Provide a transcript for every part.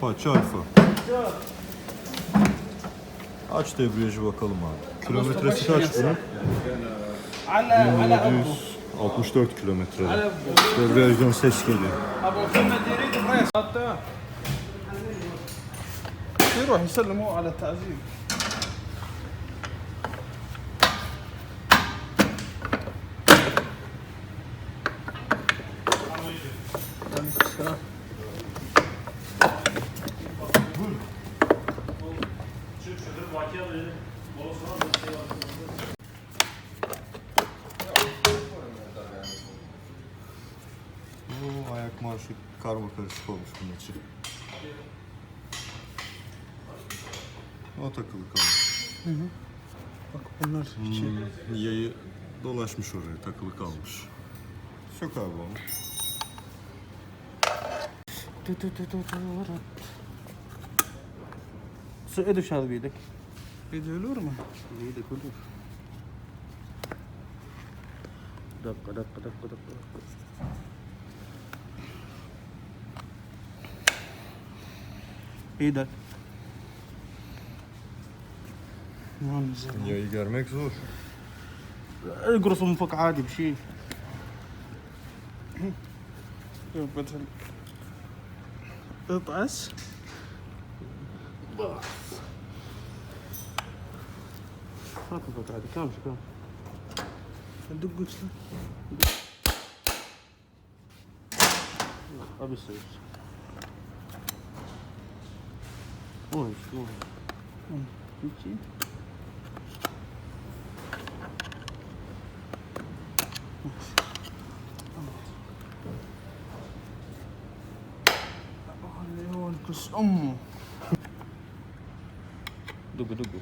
Kapa çarpı. Aç debriyajı bakalım abi. Kilometresi kaç bunun? 64 kilometre. Debriyajdan ses geliyor. يروح يسلموه على التعزيز Oo, ayak marşı karma karışık olmuş bunun için. O takılı kalmış. Hı hı. Bak bunlar hmm, şey. Yayı dolaşmış oraya takılı kalmış. Sök abi onu. Suya düşer birlik. Bedeli mu? Neyi de kudur. Dakika dakika dakika dakika. إيه ده؟ يا يجرمك زور اقرص من فوق عادي بشيء اطعس ما تنفع عادي كامل كامل ادق وجهه ابي 어, 있어. 어, 있지? Ayun, kusam. Dugo-dugo.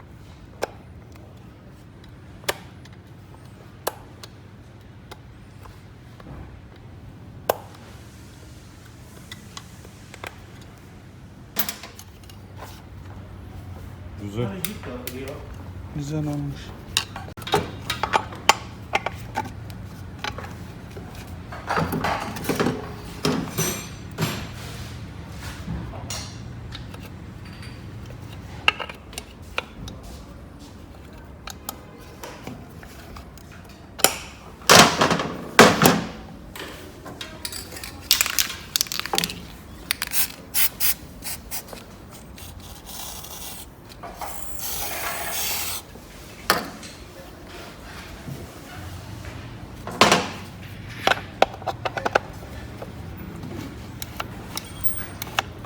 Güzel. Güzel olmuş.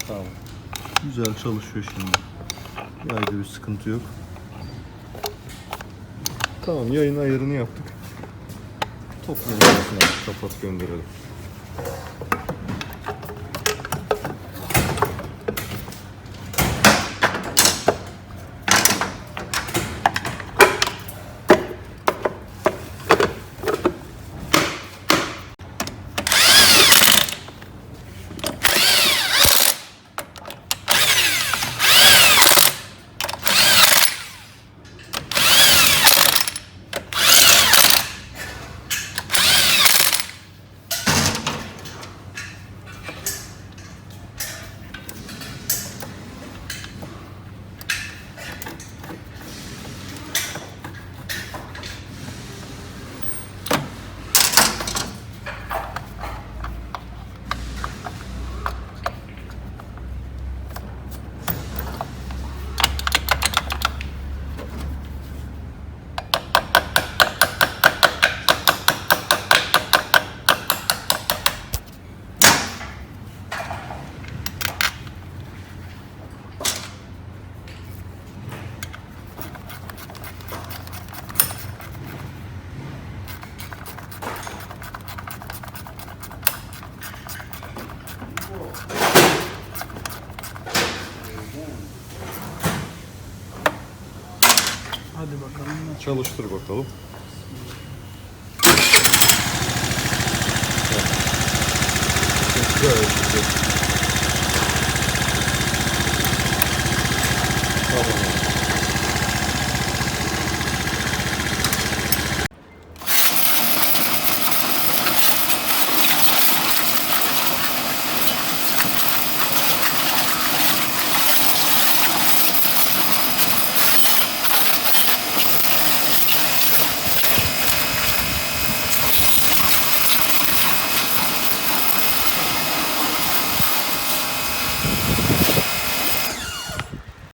Tamam. Güzel çalışıyor şimdi. Yayda bir sıkıntı yok. Tamam yayın ayarını yaptık. Numarasını kapat gönderelim. Hadi bakalım. Çalıştır bakalım. Gayet